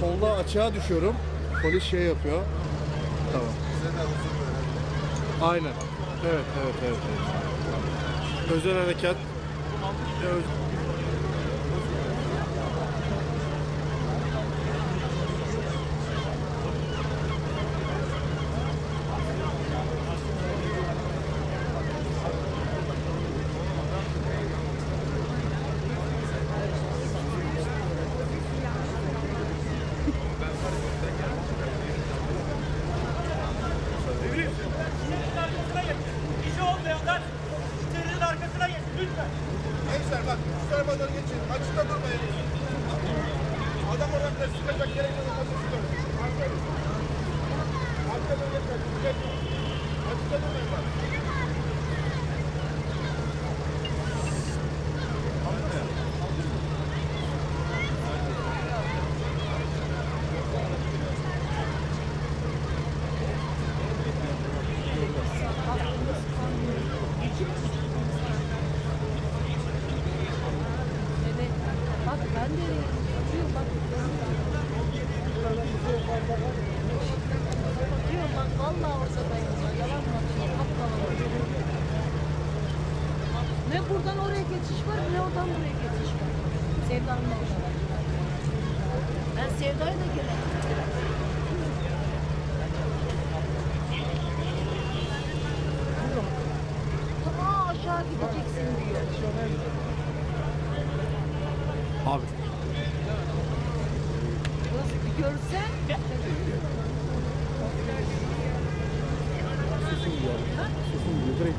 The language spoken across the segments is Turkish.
solda açığa düşüyorum. Polis şey yapıyor. Tamam. Aynen. Evet, evet, evet. evet. Özel harekat. Lütfen. Gençler bak şu tarafa doğru geçin. Açıkta durmayın. Adam oradan da sıkacak gerek yok. Nasıl sıkacak? Arkaya Arkaya doğru geçin. Açıkta durmayın bak. Ne buradan oraya geçiş var ne oradan buraya geçiş var. Sevda'nın orada. Ben Sevda'ya da gelelim. Abi. Kız bir görsen. Sesim geliyor. Direkt.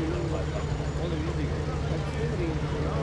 Yeah, you know, like, all the music, like, spending, you know?